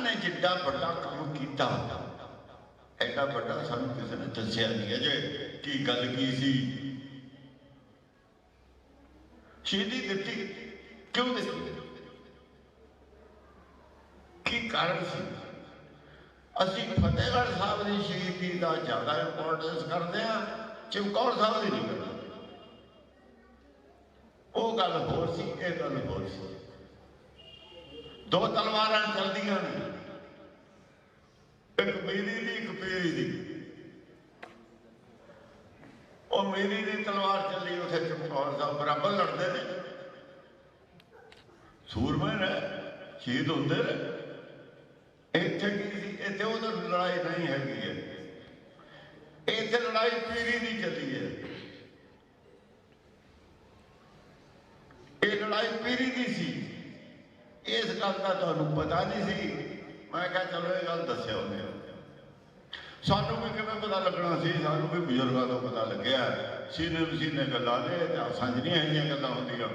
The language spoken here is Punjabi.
ਨੇ ਜਿੱਡਾ ਵੱਡਾ ਕੰਮ ਕੀਤਾ, ਐਡਾ ਵੱਡਾ ਸਾਨੂੰ ਕਿਸੇ ਨੇ ਦੱਸਿਆ ਨਹੀਂ ਅਜੇ ਕੀ ਗੱਲ ਕੀ ਸੀ। ਸ਼ਹੀਦੀ ਦਿੱਤੀ, ਕਿਉਂ ਦਿੱਤੀ? ਕੀ ਕਾਰਨ ਸੀ? ਅਸੀਂ ਫਤਿਹਗੜ੍ਹ ਸਾਹਿਬ ਦੀ ਸ਼ਹੀਦੀ ਦਾ ਜ਼ਿਆਦਾ ਇੰਪੋਰਟੈਂਸ ਕਰਦੇ ਆ ਚਮਕੌਰ ਸਾਹਿਬ ਦੀ ਨਹੀਂ ਕਰਦੇ। ਉਹ ਗੱਲ ਹੋਰ ਸੀ, ਇਹ ਗੱਲ ਹੋਰ ਦੋ ਤਲਵਾਰਾਂ ਚੱਲਦੀਆਂ ਨੇ। ਇੱਕ ਮੇਰੀ ਦੀ, ਇੱਕ ਪੀਰੀ ਦੀ। ਉਹ ਮੇਰੀ ਦੀ ਤਲਵਾਰ ਚੱਲੀ, ਉਥੇ ਚਮਕੌਰ ਸਾਹਿਬ ਬਰਾਬਰ ਲੜਦੇ ਨੇ। ਸੂਰਮੇ ਨੇ ਸ਼ਹੀਦ ਹੁੰਦੇ ਨੇ। ਇੱਥੇ ਕੀ ਸੀ? ਇੱਥੇ ਉਹ ਤਾਂ ਲੜਾਈ ਨਹੀਂ ਹੈਗੀ ਹੈ। ਇੱਥੇ ਲੜਾਈ ਪੀਰੀ ਦੀ ਚੱਲੀ ਹੈ। ਇਹ ਲੜਾਈ ਪੀਰੀ ਦੀ ਸੀ। ਗੱਲ ਦਾ ਤੁਹਾਨੂੰ ਪਤਾ ਨਹੀਂ ਸੀ। ਮੈਂ ਕਿਹਾ ਚਲੋ ਇਹ ਗੱਲ ਦੱਸਿਆ ਉਹਨੇ। ਸਾਨੂੰ ਵੀ ਕਿਵੇਂ ਪਤਾ ਲੱਗਣਾ ਸੀ? ਸਾਨੂੰ ਵੀ ਬਜ਼ੁਰਗਾਂ ਤੋਂ ਪਤਾ ਲੱਗਿਆ। ਸੀਨੇ ਸੀਨੇ ਗੱਲਾਂ ਨੇ ਇਤਿਹਾਸਾਂ 'ਚ ਨਹੀਂ ਹੈਗੀਆਂ ਗੱਲਾਂ ਹੁੰਦੀਆਂ।